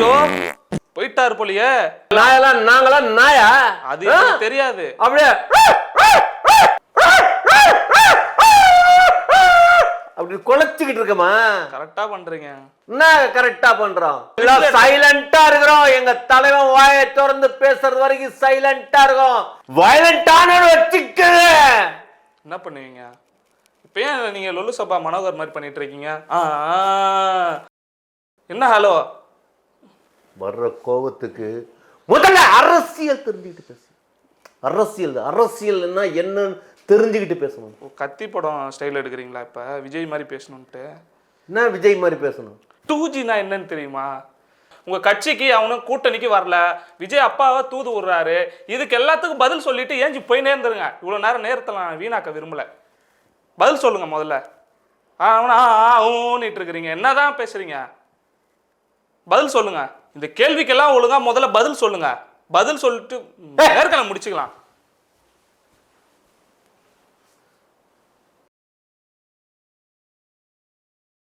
ஐயோ போயிட்டாரு போலியே. நாயெல்லாம் நாங்களாம் நாயா? அது? எனக்கு தெரியாது. அப்படியே அப்படி குலைச்சிக்கிட்டு இருக்கமா? கரெக்டா பண்றீங்க. என்ன கரெக்டா பண்றோம்? சைலண்டா இருக்கிறோம். எங்க தலைவன் வாயை திறந்து பேசுறது வரைக்கும் சைலண்டா இருக்கும். வயலண்டான வச்சுக்க என்ன பண்ணுவீங்க? இப்போ ஏன் நீங்க லொல்லு சபா மனோகர் மாதிரி பண்ணிட்டு இருக்கீங்க. என்ன ஹலோ? வர்ற கோபத்துக்கு முதல்ல அரசியல் தெரிஞ்சுக்கிட்டு பேசு. அரசியல் அரசியல்னா என்னன்னு தெரிஞ்சுக்கிட்டு பேசணும். கத்தி படம் ஸ்டைல் எடுக்கிறீங்களா இப்ப? விஜய் மாதிரி பேசணும்ட்டு. என்ன விஜய் மாதிரி பேசணும்? டூ ஜினா என்னன்னு தெரியுமா? உங்க கட்சிக்கு அவனும் கூட்டணிக்கு வரல. விஜய் அப்பாவை தூது விடுறாரு இதுக்கு எல்லாத்துக்கும் பதில் சொல்லிட்டு ஏஞ்சி போய் நேர்ந்துருங்க இவ்வளவு நேரம் நேரத்தில் நான் வீணாக்க விரும்பல. பதில் சொல்லுங்க முதல்ல. ஆ அவனா ஆ, ஊன்னிட்டு இருக்கிறீங்க. என்னதான் பேசுறீங்க? பதில் சொல்லுங்க. இந்த கேள்விக்கெல்லாம் ஒழுங்கா முதல்ல பதில் சொல்லுங்க. பதில் சொல்லிட்டு நேர்காணல் முடிச்சுக்கலாம்.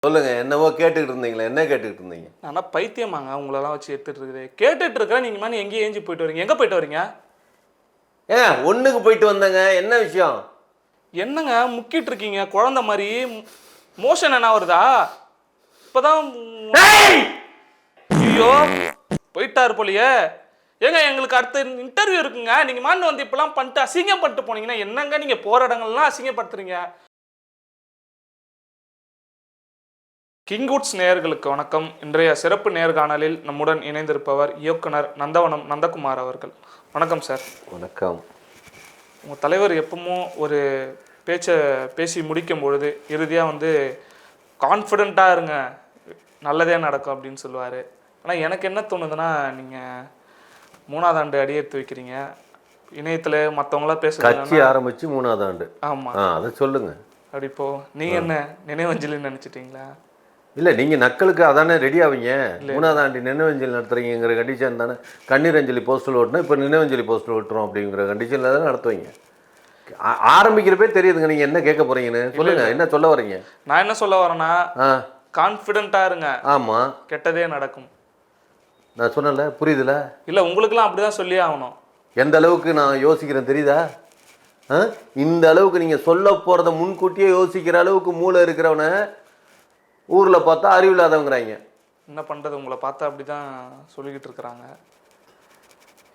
சொல்லுங்க என்னவோ கேட்டுக்கிட்டு இருந்தீங்களே என்ன கேட்டுக்கிட்டு இருந்தீங்க? ஆனா பைத்தியமாங்க உங்களெல்லாம் வச்சு எடுத்துட்டு இருக்குது கேட்டுட்டு இருக்கிறேன் நீங்க மாதிரி எங்கேயும் ஏஞ்சி போயிட்டு வரீங்க. எங்க போயிட்டு வரீங்க? ஏன் ஒண்ணுக்கு போயிட்டு வந்தேங்க. என்ன விஷயம்? என்னங்க முக்கிட்டு இருக்கீங்க குழந்தை மாதிரி. மோஷன் என்ன வருதா? இப்பதான் ஐயோ போயிட்டாரு போலியே. ஏங்க எங்களுக்கு அடுத்த இன்டர்வியூ இருக்குங்க. நீங்க மாண்டு வந்து இப்பெல்லாம் பண்ணிட்டு அசிங்கப்பட்டு போனீங்கன்னா என்னங்க நீங்க போற இடங்கள்லாம் அசிங்கப்படுத்துறீங்க? கிங்குட்ஸ் நேயர்களுக்கு வணக்கம். இன்றைய சிறப்பு நேர்காணலில் நம்முடன் இணைந்திருப்பவர் இயக்குனர் நந்தவனம் நந்தகுமார் அவர்கள். வணக்கம் சார். வணக்கம். உங்கள் தலைவர் எப்பவும் ஒரு பேச்சை பேசி முடிக்கும் பொழுது இறுதியாக வந்து கான்ஃபிடெண்ட்டாக இருங்க. நல்லதே நடக்கும் அப்படின்னு சொல்லுவார். ஆனால் எனக்கு என்ன தோணுதுன்னா நீங்கள் மூணாவது ஆண்டு அடியெடுத்து வைக்கிறீங்க இணையத்தில் மற்றவங்களாம் கட்சி பேசுகிறாங்க ஆரம்பிச்சு மூணாவது ஆண்டு. ஆமாம் ஆ அதை சொல்லுங்க. அப்படி இப்போ நீங்கள் என்ன நினைவஞ்சலின்னு நினச்சிட்டிங்களா? இல்ல நீங்க நக்கலுக்கு அதானே ரெடி ஆவீங்க. மூணாவது ஆண்டு நினைவஞ்சலி நடத்துறீங்கிற கண்டிஷன் தானே. கண்ணீர் அஞ்சலி போஸ்டல் ஓட்டணும் இப்போ நினைவஞ்சலி போஸ்டல் ஓட்டுறோம் அப்படிங்கிற கண்டிஷன்ல தானே நடத்துவீங்க. ஆரம்பிக்கிறப்பே தெரியுதுங்க நீங்க என்ன கேட்க போறீங்கன்னு. சொல்லுங்க என்ன சொல்ல வரீங்க? நான் என்ன சொல்ல வரேன்னா ஆ. கான்ஃபிடெண்ட்டாக இருங்க. ஆமா. கெட்டதே நடக்கும். நான் சொன்னல புரியுதுல? இல்லை உங்களுக்கெல்லாம் அப்படி தான் சொல்லியே ஆகணும். எந்த அளவுக்கு நான் யோசிக்கிறேன் தெரியுதா? இந்த அளவுக்கு நீங்க சொல்ல போறத முன்கூட்டியே யோசிக்கிற அளவுக்கு மூளை இருக்கிறவனை ஊர்ல பார்த்தா அறிவில்லாதவங்கிறாங்க என்ன பண்ணுறது உங்களை பார்த்தா அப்படி தான் சொல்லிக்கிட்டு இருக்கிறாங்க.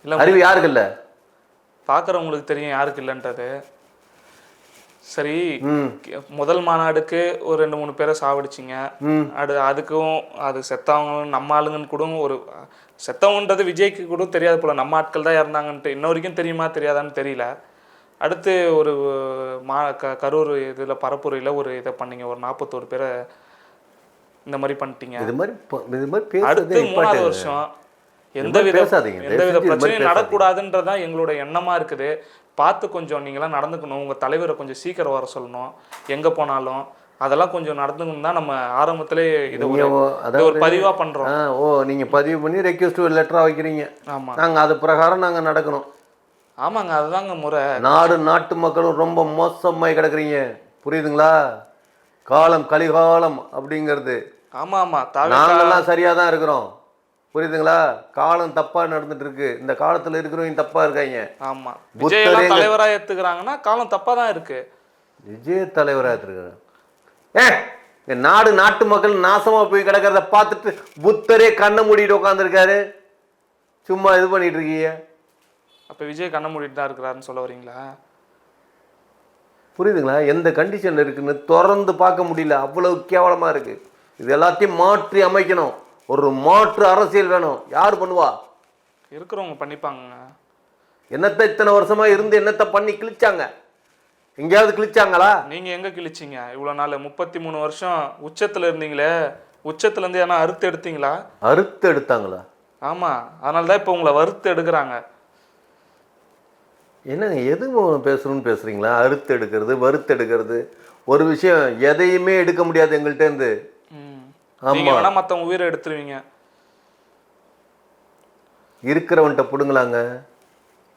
இல்லை அறிவு யாருக்கு இல்ல? பார்க்குறவங்களுக்கு தெரியும் யாருக்கு இல்லைன்றது. சரி முதல் மாநாடுக்கு ஒரு ரெண்டு மூணு பேரை சாவடிச்சிங்க. அது அதுக்கும் அது செத்தவங்க நம்ம ஆளுங்கன்னு கூட ஒரு செத்தவங்கன்றது விஜய்க்கு கூட தெரியாது போல. நம்ம ஆட்கள் தான் இறந்தாங்கன்ட்டு. இன்ன வரைக்கும் தெரியுமா தெரியாதான்னு தெரியல. அடுத்து ஒரு மா க கரூர் இதில் பரப்புரையில் ஒரு இதை பண்ணீங்க. ஒரு நாற்பத்தோரு பேரை இந்த மாதிரி பண்ணிட்டீங்க. இது மாதிரி அடுத்து மூணாவது. வருஷம் எந்த வித பேசாதீங்க. எந்த தயவு வித செஞ்சு இது மாதிரி பிரச்சனையும். நடக்கூடாதுன்றதான் எங்களோட எண்ணமா இருக்குது. பார்த்து கொஞ்சம் நீங்களாம் நடந்துக்கணும். உங்க தலைவரை கொஞ்சம் சீக்கிரம் வர சொல்லணும். எங்க போனாலும் அதெல்லாம் கொஞ்சம் நடந்துக்கணும் தான் நம்ம ஆரம்பத்திலே இதை ஒரு ஓ- இதை ஒரு அதாவது பதிவா பண்றோம். ஆ, ஓ நீங்க பதிவு பண்ணி ரெக்வஸ்ட் ஒரு லெட்டரா வைக்கிறீங்க. ஆமா. நாங்க அது பிரகாரம் நாங்க நடக்கணும். ஆமாங்க அதுதாங்க முறை. நாடு நாட்டு மக்களும் ரொம்ப மோசமாய் கிடக்குறீங்க. புரியுதுங்களா? காலம் கலிகாலம் அப்படிங்கிறது. ஆமா ஆமா தாவே நாங்கெல்லாம் சரியா தான் இருக்கிறோம். புரியுதுங்களா? காலம் தப்பா நடந்துட்டு இருக்கு இந்த காலத்துல இருக்கிறவங்க தப்பா இருக்காங்க. ஆமா. விஜய் தலைவரா ஏத்துக்கிறாங்கன்னா காலம் தப்பா தான் இருக்கு. விஜய தலைவரா இருக்கிறார் ஏ நாடு நாட்டு மக்கள் நாசமா போய் கிடக்கிறத பார்த்துட்டு புத்தரே கண்ணை மூடிட்டு உட்காந்துருக்காரு சும்மா இது பண்ணிட்டு இருக்கீங்க. அப்ப விஜய் கண்ண மூடிட்டு தான் இருக்கிறாருன்னு சொல்ல வரீங்களா? புரியுதுங்களா? எந்த கண்டிஷன்ல இருக்குன்னு திறந்து பார்க்க முடியல. அவ்வளவு கேவலமா இருக்கு. இது எல்லாத்தையும் மாற்றி அமைக்கணும். ஒரு மாற்று அரசியல் வேணும். யார் பண்ணுவா? இருக்கிறவங்க பண்ணிப்பாங்க என்னத்தை இத்தனை வருஷமா இருந்து என்னத்தை பண்ணி கிழிச்சாங்க? எங்கேயாவது கிழிச்சாங்களா? நீங்க எங்க கிழிச்சீங்க? இவ்வளவு நாள் முப்பத்தி மூணு வருஷம் உச்சத்துல இருந்தீங்களே. உச்சத்துல இருந்து ஏன்னா அறுத்து எடுத்தீங்களா? அறுத்து எடுத்தாங்களா? ஆமா. அதனால தான் இப்போ உங்களை வறுத்து எடுக்கிறாங்க. என்னங்க எது பேசணும்னு பேசுறீங்களா? அறுத்து எடுக்கிறது வறுத்து எடுக்கிறது. ஒரு விஷயம் எதையுமே எடுக்க முடியாது எங்கள்கிட்ட இருந்து. நீங்க வேணா மத்தவங்க உயிரை எடுத்துருவீங்க. இருக்கிறவன்ட்ட பிடுங்கலாங்க.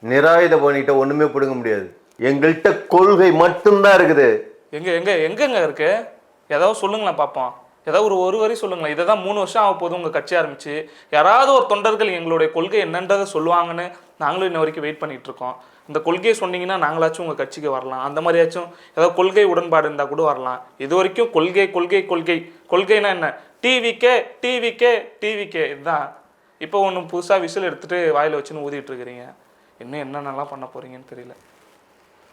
நிராயுத பண்ணிட்ட ஒண்ணுமே பிடுங்க முடியாது. எங்கள்கிட்ட கொள்கை மட்டும்தான் இருக்குது. எங்க எங்க எங்கெங்க இருக்கு? ஏதாவது சொல்லுங்களேன் பாப்போம். ஏதாவது ஒரு ஒரு வரி சொல்லுங்களேன். இதை தான் மூணு வருஷம் ஆக போதும் உங்கள் கட்சி ஆரம்பிச்சு. யாராவது ஒரு தொண்டர்கள் எங்களுடைய கொள்கை என்னன்றதை சொல்லுவாங்கன்னு நாங்களும் இன்ன வரைக்கும் வெயிட் பண்ணிட்டு இருக்கோம். இந்த கொள்கையை சொன்னீங்கன்னா நாங்களாச்சும் உங்கள் கட்சிக்கு வரலாம். அந்த மாதிரியாச்சும் ஏதாவது கொள்கை உடன்பாடு இருந்தால் கூட வரலாம். இது வரைக்கும் கொள்கை கொள்கை கொள்கை. கொள்கைனா என்ன? டிவிக்கே டிவிக்கே டிவிக்கே இதுதான். இப்போ ஒன்று புதுசாக விசில் எடுத்துட்டு வாயில் வச்சுன்னு ஊதிட்டு இருக்கிறீங்க இன்னும் என்னென்னலாம் பண்ண போறீங்கன்னு தெரியல.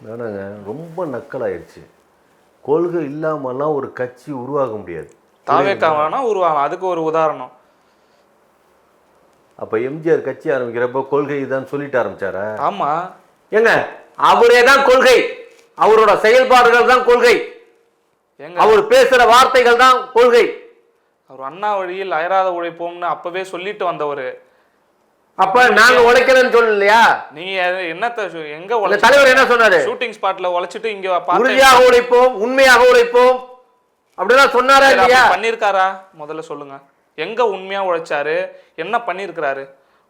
வேணாங்க ரொம்ப நக்கலாயிருச்சு. கொள்கை இல்லாமலாம் ஒரு கட்சி உருவாக முடியாது. தாவேக்கா வேணா உருவாகலாம். அதுக்கு ஒரு உதாரணம். அப்போ எம்ஜிஆர் கட்சி ஆரம்பிக்கிறப்ப கொள்கை இதான் சொல்லிட்டு ஆரம்பிச்சாரா? ஆமா. ஏங்க அவரே தான் கொள்கை. அவரோட செயல்பாடுகள் தான் கொள்கை. அவர் பேசுற வார்த்தைகள் தான் கொள்கை. அவர் அண்ணா வழியில் அயராத உழைப்போம்னு அப்பவே சொல்லிட்டு வந்தவர். அப்ப நாங்க உழைக்கிறேன்னு சொல்லலையா? நீங்க என்னத்த எங்க உழைச்சு தலைவர் என்ன சொன்னாரு? ஷூட்டிங் ஸ்பாட்ல உழைச்சிட்டு இங்க உறுதியாக உழைப்போம் உண்மையாக உழைப்போம். அப்படிலாம் சொன்னாரா இல்லையா? அப்படி பண்ணியிருக்காரா? முதல்ல சொல்லுங்க. எங்க உண்மையா உழைச்சாரு? என்ன பண்ணியிருக்கிறாரு?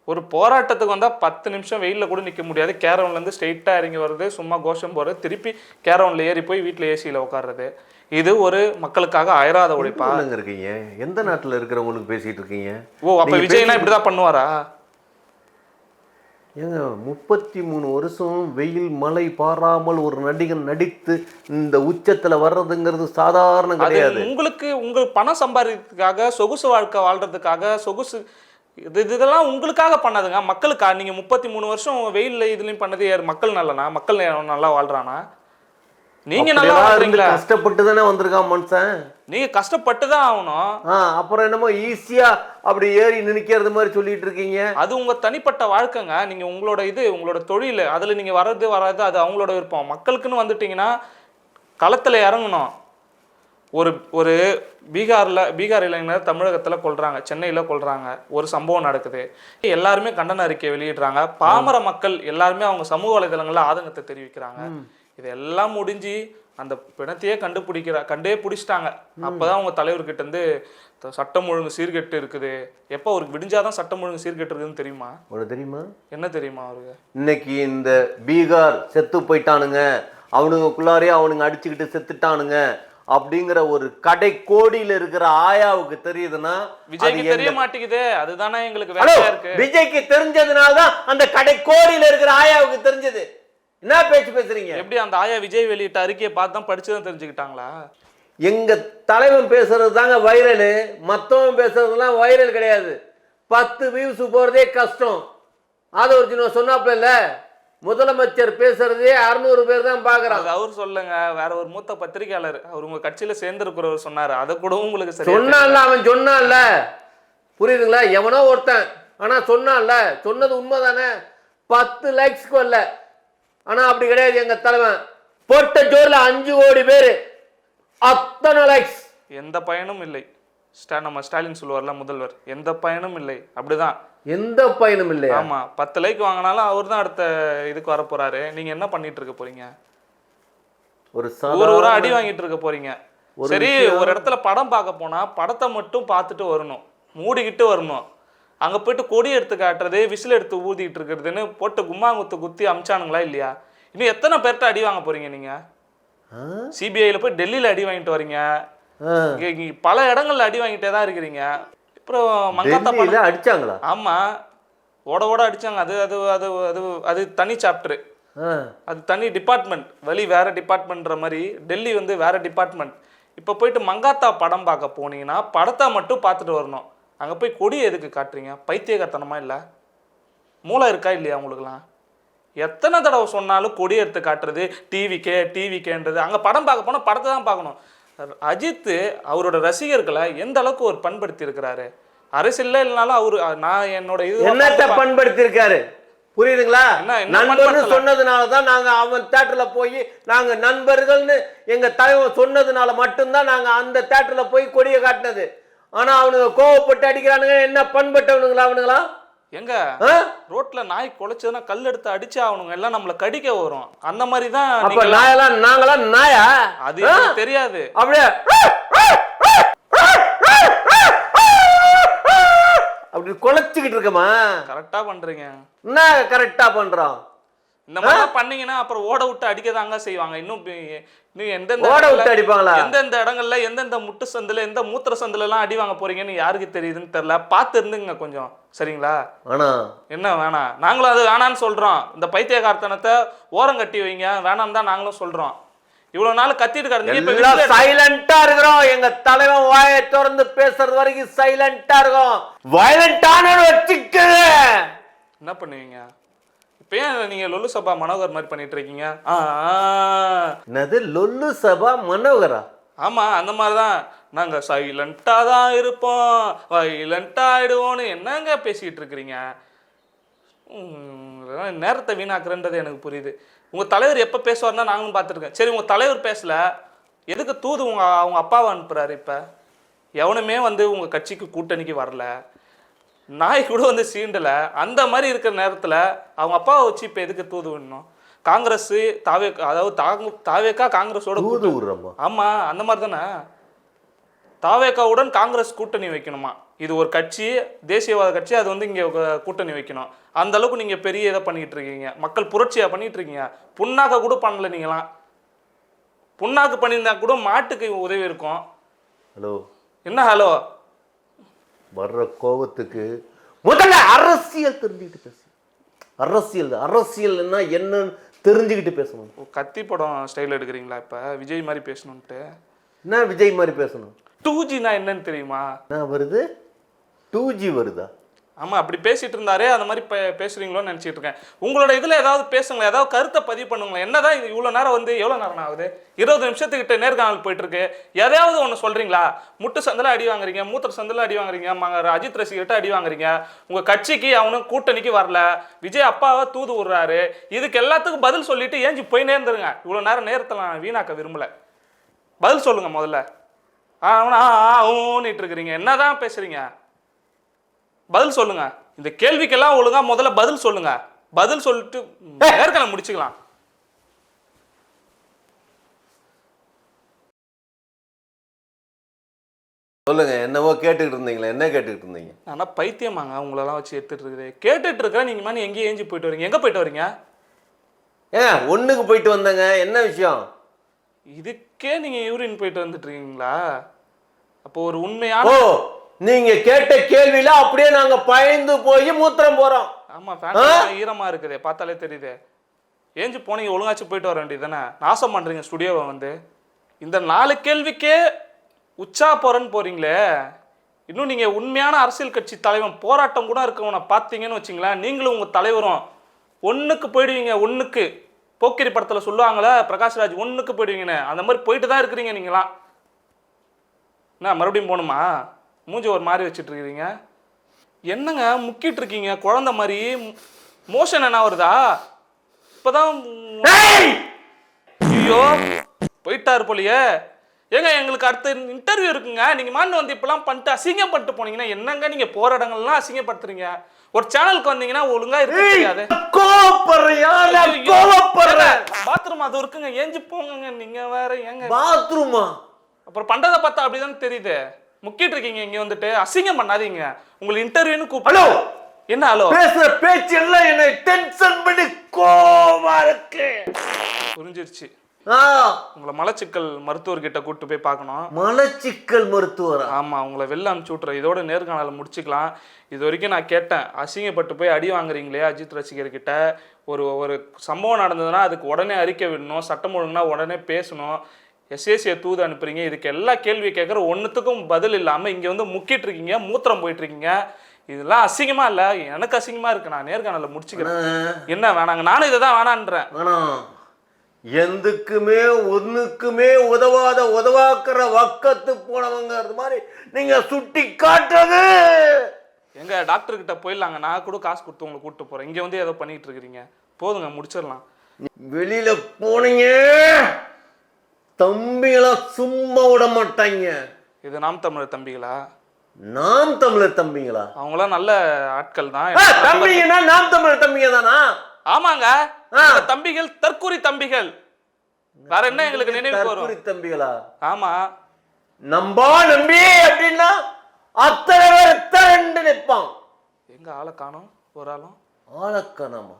ஒரு போராட்டத்துக்கு வந்தா பத்து நிமிஷம் வெயில்ல கூட நிக்க முடியாது. கேரவன்ல இருந்து ஸ்ட்ரெயிட்டா இறங்கி வர்றது சும்மா கோஷம் போறது திருப்பி கேரவன்ல ஏறி போய் வீட்டுல ஏசியில உட்கார்றது. இது ஒரு மக்களுக்காக அயராத உழைப்பா? இருக்கீங்க எந்த நாட்டுல இருக்கிறவங்களுக்கு பேசிட்டு இருக்கீங்க? ஓ அப்ப விஜய்னா இப்படிதான் பண்ணுவாரா? ஏங்க முப்பத்தி மூணு வருஷம் வெயில் மழை பாராமல் ஒரு நடிகன் நடித்து இந்த உச்சத்துல வர்றதுங்கிறது சாதாரணம் அது கிடையாது. உங்களுக்கு உங்களுக்கு பணம் சம்பாதிக்கிறதுக்காக சொகுசு வாழ்க்கை வாழ்றதுக்காக சொகுசு இது இது- இதெல்லாம் உங்களுக்காக பண்ணதுங்க. மக்களுக்கா? நீங்க முப்பத்தி மூணு வருஷம் வெயில்ல இதுலயும் பண்ணது யார்? மக்கள் நல்லனா? மக்கள் நல்லா வாழ்றானா? நீங்க நல்லா வாழ்றீங்களா கஷ்டப்பட்டு தானே வந்திருக்கான் மனுஷன்? நீங்க கஷ்டப்பட்டு தான் ஆகணும் அப்புறம் என்னமோ ஈஸியா அப்படி ஏறி நினைக்கிறது மாதிரி சொல்லிட்டு இருக்கீங்க. அது உங்க தனிப்பட்ட வாழ்க்கைங்க. நீங்க உங்களோட இது உங்களோட தொழில் அதுல நீங்க வர்றது வராது அது அவங்களோட விருப்பம். மக்களுக்குன்னு வந்துட்டீங்கன்னா களத்துல இறங்கணும். ஒரு ஒரு பீகார்ல பீகார் இளைஞர் தமிழகத்துல கொல்றாங்க சென்னையில கொல்றாங்க. ஒரு சம்பவம் நடக்குது. எல்லாருமே கண்டன அறிக்கை வெளியிடுறாங்க. பாமர மக்கள் எல்லாருமே அவங்க சமூக வலைதளங்கள்ல ஆதங்கத்தை தெரிவிக்கிறாங்க. இதெல்லாம் முடிஞ்சு அந்த பிணத்தையே கண்டுபிடிக்கிற கண்டே பிடிச்சிட்டாங்க. அப்பதான் உங்க தலைவர்கிட்ட இருந்து சட்டம் ஒழுங்கு சீர்கெட்டு இருக்குது. எப்போ அவருக்கு விடிஞ்சாதான் சட்டம் ஒழுங்கு சீர்கெட்டு இருக்குதுன்னு தெரியுமா? உனக்கு தெரியுமா? என்ன தெரியுமா அவருக்கு? இன்னைக்கு இந்த பீகார் செத்து போயிட்டானுங்க. அவனுங்களுக்குள்ளாரே அவனுங்க அடிச்சுக்கிட்டு செத்துட்டானுங்க. அப்படிங்கிற ஒரு கடை கோடியில இருக்கிற ஆயாவுக்கு தெரியுதுன்னா விஜய்க்கு தெரிய மாட்டேங்குதே. அதுதானே எங்களுக்கு விஜய்க்கு தெரிஞ்சதுனால தான் அந்த கடை கோடியில இருக்கிற ஆயாவுக்கு தெரிஞ்சது. என்ன பேச்சு பேசுறீங்க? எப்படி அந்த ஆயா விஜய் வெளியிட்ட அறிக்கையை பார்த்து தான் படிச்சுதான் தெரிஞ்சுக்கிட்டாங்களா? எங்க தலைவன் பேசுறது தாங்க வைரலு மத்தவன் பேசுறதுலாம் வைரல் கிடையாது. பத்து வியூஸ் போறதே கஷ்டம். ஆதவர்ஜுன சொன்னாப்ல இல்ல முதலமைச்சர் பேசுறதே அறுநூறு பேர் தான் பாக்குறாங்க அது அவர் சொல்லுங்க. வேற ஒரு மூத்த பத்திரிகையாளர். அவர் உங்க கட்சியில சேர்ந்திருக்கிறவர் சொன்னாரு. அதை கூட உங்களுக்கு சரியா சொன்னான்ல அவன் சொன்னான்ல. புரியுதுங்களா? எவனோ ஒருத்தன். ஆனா சொன்னான்ல. சொன்னது உண்மைதானே? பத்து லைக்ஸ்க்கு வரல ஆனா அப்படி கிடையாது எங்க தலைவன். போட்ட ஜோர்ல அஞ்சு கோடி பேரு. அத்தனை லைக்ஸ். எந்த பயனும் இல்லை. ஸ்டா நம்ம ஸ்டாலின் சொல்லுவார்ல முதல்வர். எந்த பயனும் இல்லை. அப்படிதான். எந்த பயனும் இல்லையா? ஆமா பத்து லைக் வாங்கினாலும் அவர் தான் அடுத்த இதுக்கு வர போறாரு. நீங்க என்ன பண்ணிட்டு இருக்க போறீங்க? ஒரு ஒரு சாதாரண அடி வாங்கிட்டு இருக்க போறீங்க. ஒரு சரி. ஒரு இடத்துல படம் பார்க்க போனா படத்தை மட்டும் பார்த்துட்டு வரணும். மூடிக்கிட்டு வரணும். அங்க போயிட்டு கொடி எடுத்து காட்டுறது விசில் எடுத்து ஊதிட்டு இருக்கிறதுன்னு போட்டு கும்மாங்குத்து குத்தி அமிச்சானுங்களா இல்லையா? இன்னும் எத்தனை பேர்கிட்ட அடி வாங்க போறீங்க நீங்க? சிபிஐல போய் டெல்லியில அடி வாங்கிட்டு வரீங்க. பல இடங்கள்ல அடி வாங்கிட்டே தான் இருக்கிறீங்க. அப்புறம் மங்காத்தா படம் டெல்லியில அடிச்சாங்களா? ஆமா. ஓட ஓட அடிச்சாங்க. அது அது அது அது அது தனி சாப்டர். அது தனி டிபார்ட்மெண்ட் வழி வேற டிபார்ட்மெண்ட்ற மாதிரி டெல்லி வந்து வேற டிபார்ட்மெண்ட் இப்போ போயிட்டு மங்காத்தா படம் பார்க்க போனீங்கன்னா படத்தை மட்டும் பார்த்துட்டு வரணும். அங்கே போய் கொடி எதுக்கு காட்டுறீங்க? பைத்தியகத்தனமா இல்லை? மூளை இருக்கா இல்லையா உங்களுக்குலாம் எத்தனை தடவை சொன்னாலும் கொடி எடுத்து காட்டுறது டிவிக்கே டிவிக்கேன்றது அங்கே படம் பார்க்க போனால் படத்தை தான் பார்க்கணும். அஜித் அவரோட ரசிகர்களை எந்த அளவுக்கு ஒரு பண்படுத்தி இருக்கிறாரு அரசியல்ல இல்லைனாலும் அவரு நான் என்னோட இது என்னத்த பண்படுத்தி இருக்காரு புரியுதுங்களா? நண்பர்னு? சொன்னதுனால தான் நாங்க அவன் தேட்டர்ல போய் நாங்க நண்பர்கள்னு எங்க தலைவன் சொன்னதுனால மட்டும்தான் நாங்க அந்த தேட்டர்ல போய் கொடியை காட்டினது. ஆனா அவனுங்க கோவப்பட்டு அடிக்கிறானுங்க என்ன பண்பட்டவனுங்களா அவனுங்களா? எங்க? ரோட்ல நாய் குலைச்சதுன்னா கல் எடுத்து அடிச்சு ஆகணுங்க எல்லாம் நம்மள கடிக்க வரும். அந்த மாதிரி தான் அப்ப நாயெல்லாம் நாங்களாம் நாயா? அது தெரியாது. அப்படியே அப்படி குலைச்சிக்கிட்டு இருக்கமா? கரெக்டா பண்றீங்க. என்ன கரெக்டா பண்றோம்? இந்த மாதிரி பண்ணீங்கன்னா அப்புறம் ஓட விட்டு அடிக்கதாங்க செய்வாங்க. இன்னும் எந்தெந்த ஓட விட்டு அடிப்பாங்களா? எந்தெந்த இடங்கள்ல எந்தெந்த முட்டு சந்துல எந்த மூத்திர சந்துல எல்லாம் அடி வாங்க போறீங்கன்னு யாருக்கு தெரியுதுன்னு தெரியல. பார்த்து இருந்துங்க கொஞ்சம். சரிங்களா? ஆனா என்ன வேணாம் நாங்களும் அது வேணான்னு சொல்றோம். இந்த பைத்தியகார்த்தனத்தை ஓரம் கட்டி வைங்க. வேணாம் தான் நாங்களும் சொல்றோம். இவ்வளவு நாள் கத்திட்டு கிடந்தீங்க சைலண்டா இருக்கிறோம். எங்க தலைவன் வாயை திறந்து பேசுறது வரைக்கும் சைலண்டா இருக்கும். வயலண்டான என்ன பண்ணுவீங்க? இப்போ ஏன் நீங்க லொல்லு சபா மனோகர் மாதிரி பண்ணிட்டு இருக்கீங்க. என்னது லொல்லு சபா மனோகரா? ஆமா அந்த மாதிரி தான் நாங்க சைலண்டா தான் இருப்போம். வைலண்டா ஆயிடுவோம்னு என்னங்க பேசிட்டு இருக்கிறீங்க? நேரத்தை வீணாக்குறன்றது எனக்கு புரியுது. உங்க தலைவர் எப்ப பேசுவார்னா நாங்களும் பார்த்துருக்கேன் சரி உங்க தலைவர் பேசல. எதுக்கு தூது உங்க அவங்க அப்பாவை அனுப்புறாரு இப்ப? எவனுமே வந்து உங்க கட்சிக்கு கூட்டணிக்கு வரல. நாய் கூட வந்து சீண்டல. அந்த மாதிரி இருக்கிற நேரத்துல அவங்க அப்பாவை வச்சு இப்ப எதுக்கு தூது விடணும்? காங்கிரஸ் தாவே அதாவது தாங்க தாவேக்கா காங்கிரஸோட தூது விடுறோமா ஆமா அந்த மாதிரி தானே? தாவேக்காவுடன் காங்கிரஸ் கூட்டணி வைக்கணுமா? இது ஒரு கட்சி தேசியவாத கட்சி அது வந்து இங்க கூட்டணி வைக்கணும். அந்த அளவுக்கு நீங்க பெரிய இதை பண்ணிட்டு இருக்கீங்க. மக்கள் புரட்சியா பண்ணிட்டு இருக்கீங்க. புண்ணாக்க கூட பண்ணல நீங்களாம். புண்ணாக்கு பண்ணியிருந்தா கூட மாட்டுக்கு உதவி இருக்கும். ஹலோ. என்ன ஹலோ? வர்ற கோபத்துக்கு முதல்ல அரசியல் தெரிஞ்சுக்கிட்டு பேசு. அரசியல் அரசியல்னா என்னன்னு தெரிஞ்சுக்கிட்டு பேசணும். கத்தி படம் ஸ்டைல் எடுக்கிறீங்களா இப்ப? விஜய் மாதிரி பேசணுன்ட்டு என்ன விஜய் மாதிரி பேசணும்? டூ ஜினா என்னன்னு தெரியுமா? என்ன வருது? டூ ஜி வருதா? ஆமாம் அப்படி பேசிட்டு இருந்தாரே அந்த மாதிரி பே- பேசுகிறீங்களோன்னு நினைச்சிட்டு இருக்கேன் உங்களோட இதில் ஏதாவது பேசுங்களேன் ஏதாவது கருத்தை பதிவு பண்ணுங்களேன் என்னதான் இது இவ்வளோ நேரம் வந்து எவ்வளோ நேரம் ஆகுது இருபது நிமிஷத்துக்கிட்ட நேர்காணல் போயிட்டுருக்கு எதையாவது ஒன்று சொல்கிறீங்களா முட்டு சந்தில் அடி வாங்குறீங்க மூத்த சந்தில் அடி வாங்குறீங்க மங்க அஜித் ரசிகர்கிட்ட அடி வாங்குறீங்க உங்கள் கட்சிக்கு அவனும் கூட்டணிக்கு வரல விஜய் அப்பாவை தூது விடுறாரு இதுக்கு எல்லாத்துக்கும் பதில் சொல்லிட்டு ஏஞ்சி போய் நேர்ந்துருங்க இவ்வளோ நேரம் நேரத்தில் நான் வீணாக்க விரும்பலை பதில் சொல்லுங்கள் முதல்ல ஆ அவனா ஆ ஊன்னிட்டு இருக்கிறீங்க என்னதான் பேசுகிறீங்க பதில் சொல்லுங்க. இந்த கேள்விக்கெல்லாம் ஒழுங்கா முதல்ல பதில் சொல்லுங்க. பதில் சொல்லிட்டு நேர்காணல் முடிச்சுக்கலாம். சொல்லுங்க என்னவோ கேட்டுக்கிட்டு இருந்தீங்களே என்ன கேட்டுக்கிட்டு இருந்தீங்க? ஆனா பைத்தியமாங்க உங்களெல்லாம் வச்சு எடுத்துட்டு இருக்குது கேட்டுட்டு இருக்கிறேன் நீங்க மாதிரி எங்கேயும் ஏஞ்சி போயிட்டு வரீங்க. எங்க போயிட்டு வரீங்க? ஏன் ஒண்ணுக்கு போயிட்டு வந்தேங்க. என்ன விஷயம்? இதுக்கே நீங்க யூரின் போயிட்டு வந்துட்டு இருக்கீங்களா? அப்போ ஒரு உண்மையான நீங்க கேட்ட கேள்வியில அப்படியே நாங்க பயந்து போய் மூத்திரம் போறோம். ஆமா ஃபேன் ஈரமா இருக்குதே பார்த்தாலே தெரியுதே. ஏஞ்சி போனீங்க ஒழுங்காச்சு போயிட்டு வர வேண்டியது தானே? நாசம் பண்றீங்க ஸ்டுடியோவை வந்து. இந்த நாலு கேள்விக்கே உச்சா போறேன்னு போறீங்களே. இன்னும் நீங்க உண்மையான அரசியல் கட்சி தலைவன் போராட்டம் கூட இருக்கவனை பார்த்தீங்கன்னு வச்சுங்களேன் நீங்களும் உங்க தலைவரும் ஒண்ணுக்கு போயிடுவீங்க ஒண்ணுக்கு. போக்கிரி படத்துல சொல்லுவாங்களே பிரகாஷ்ராஜ் ஒண்ணுக்கு போயிடுவீங்கன்னு. அந்த மாதிரி போயிட்டு தான் இருக்கிறீங்க நீங்களாம். என்ன மறுபடியும் போகணுமா? மூஞ்சி ஒரு மாதிரி வச்சுட்டு இருக்கிறீங்க என்னங்க முக்கிட்டு இருக்கீங்க? குழந்தை மாதிரி மோஷன் என்ன வருதா? இப்பதான் ஐயோ போயிட்டாரு போலியே. ஏங்க எங்களுக்கு அடுத்த இன்டர்வியூ இருக்குங்க. நீங்க மாண்டு வந்து இப்பெல்லாம் பண்ணிட்டு அசிங்கம் பண்ணிட்டு போனீங்கன்னா என்னங்க நீங்க போற இடங்கள்லாம் அசிங்கப்படுத்துறீங்க? ஒரு சேனலுக்கு வந்தீங்கன்னா ஒழுங்கா இருக்க தெரியாது. கோவப்படுறியா நான் கோவப்படுறேன்? பாத்ரூம் அது இருக்குங்க. ஏஞ்சி போங்க நீங்க வேற ஏங்க. பாத்ரூமா அப்புறம் பண்றதை பார்த்தா அப்படிதான் தெரியுது. முக்கிட்டு இருக்கீங்க இங்க வந்துட்டு அசிங்கம் பண்ணாதீங்க. உங்களை இன்டர்வியூன்னு கூப்பிடு ஹலோ! என்ன ஹலோ? பேசுற பேச்சு எல்லாம் என்னை டென்ஷன் பண்ணி கோவமா இருக்கு. புரிஞ்சிருச்சு. உங்களை மலச்சிக்கல் மருத்துவர்கிட்ட கூட்டு போய் பார்க்கணும். மலச்சிக்கல் மருத்துவரா? ஆமா உங்களை வெளில அனுப்பிச்சு இதோட நேர்காணலை முடிச்சுக்கலாம். இது வரைக்கும் நான் கேட்டேன். அசிங்கப்பட்டு போய் அடி வாங்குறீங்களே அஜித் ரசிகர்கிட்ட. ஒரு ஒரு சம்பவம் நடந்ததுன்னா அதுக்கு உடனே அறிக்கை விடணும். சட்டம் ஒழுங்குனா உடனே பேசணும். எஸ்ஏசியை தூது அனுப்புறீங்க இதுக்கு எல்லா கேள்வி கேட்குற ஒன்றுத்துக்கும் பதில் இல்லாமல் இங்கே வந்து முக்கிட்டு இருக்கீங்க மூத்திரம் போயிட்டு இருக்கீங்க. இதெல்லாம் அசிங்கமா இல்லை எனக்கு அசிங்கமா இருக்கு நான் நேர்காணலை முடிச்சுக்கிறேன். என்ன வேணாங்க நானும் இதை தான் வேணான்றேன். ஆனா எந்துக்குமே ஒண்ணுக்குமே உதவாத உதவாக்குற வக்கத்து போனவங்க அது மாதிரி நீங்க சுட்டி காட்டுறது எங்க டாக்டர் கிட்ட போயிடலாங்க நான் கூட காசு கொடுத்து உங்களை கூப்பிட்டு போறேன். இங்க வந்து ஏதோ பண்ணிட்டு இருக்கிறீங்க. போதுங்க முடிச்சிடலாம். வெளியில போனீங்க! தம்பிகளாம் சும்மா விட மாட்டாங்க. இது நாம் தமிழர் தம்பிகளா? நாம் தமிழர் தம்பிங்களா? அவங்களாம் நல்ல ஆட்கள் தான். தம்பிங்கன்னா நாம் தமிழர் தம்பிங்க தானா? ஆமாங்க. தம்பிகள் தற்கூரி தம்பிகள். வேற என்ன எங்களுக்கு நினைவுக்கு வரும்? தம்பிகளா? ஆமா. நம்பா நம்பி அப்படின்னா அத்தனை பேர் நிற்பான் எங்க ஆளை காணோம்? ஒரு ஆளும்? ஆளக்கணமா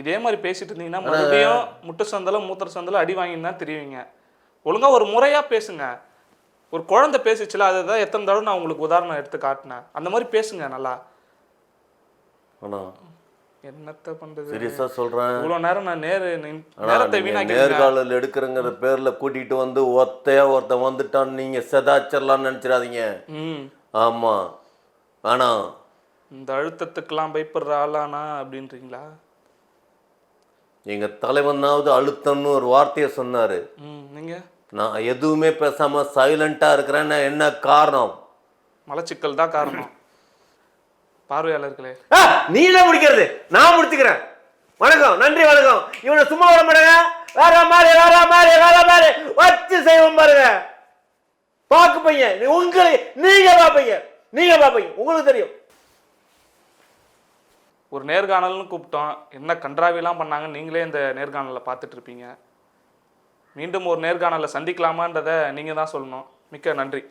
இதே மாதிரி பேசிட்டு இருந்தீங்கன்னா மறுபடியும் முட்டு சந்தல மூத்திர சந்தல அடி வாங்கின்னு தான் தெரியுவீங்க ஒழுங்கா ஒரு முறையா பேசுங்க. ஒரு குழந்தை பேசிச்சுல அதை தான் எத்தனை தடவை நான் உங்களுக்கு உதாரணம் எடுத்து காட்டினேன். அந்த மாதிரி பேசுங்க நல்லா. ஆனா என்னத்த பண்றது? சீரியஸா சொல்றேன். இவ்வளவு நேரம் நான் நேரு ஆனா நேரத்தை வீணாக்கி நேர்காணல் எடுக்கிறங்கிற பேர்ல கூட்டிட்டு வந்து ஒத்தையா ஒருத்தன் வந்துட்டான்னு நீங்க செதாச்சிடலாம்னு நினைச்சிடாதீங்க. ஆமா. வேணாம் இந்த அழுத்தத்துக்கெல்லாம் பயப்படுற ஆளானா அப்படின்றீங்களா? எங்க தலைவனாவது அழுத்தம்னு ஒரு வார்த்தையை சொன்னாரு. ம் நீங்க? நான் எதுவுமே பேசாம சைலண்டா இருக்கிறேன்னா என்ன காரணம்? மலச்சிக்கல் தான் காரணம். பார்வையாளர்களே. நீ என்ன முடிக்கிறது. நான் முடிச்சுக்கிறேன். வணக்கம் நன்றி வணக்கம். இவனை சும்மா விட மாட்டேங்க. வேற மாதிரி வேற மாதிரி வேற மாதிரி. வச்சு செய்வோம் பாருங்க. பாக்கு பையன். நீ உங்களை நீங்க பாப்பீங்க நீங்க பாப்பீங்க உங்களுக்கு தெரியும். ஒரு நேர்காணல்னு கூப்பிட்டோம். என்ன கன்றாவிலாம் பண்ணாங்க? நீங்களே இந்த நேர்காணலை பார்த்துட்டு இருப்பீங்க. மீண்டும் ஒரு நேர்காணலை சந்திக்கலாமான்றதை நீங்கள் தான் சொல்லணும். மிக்க நன்றி.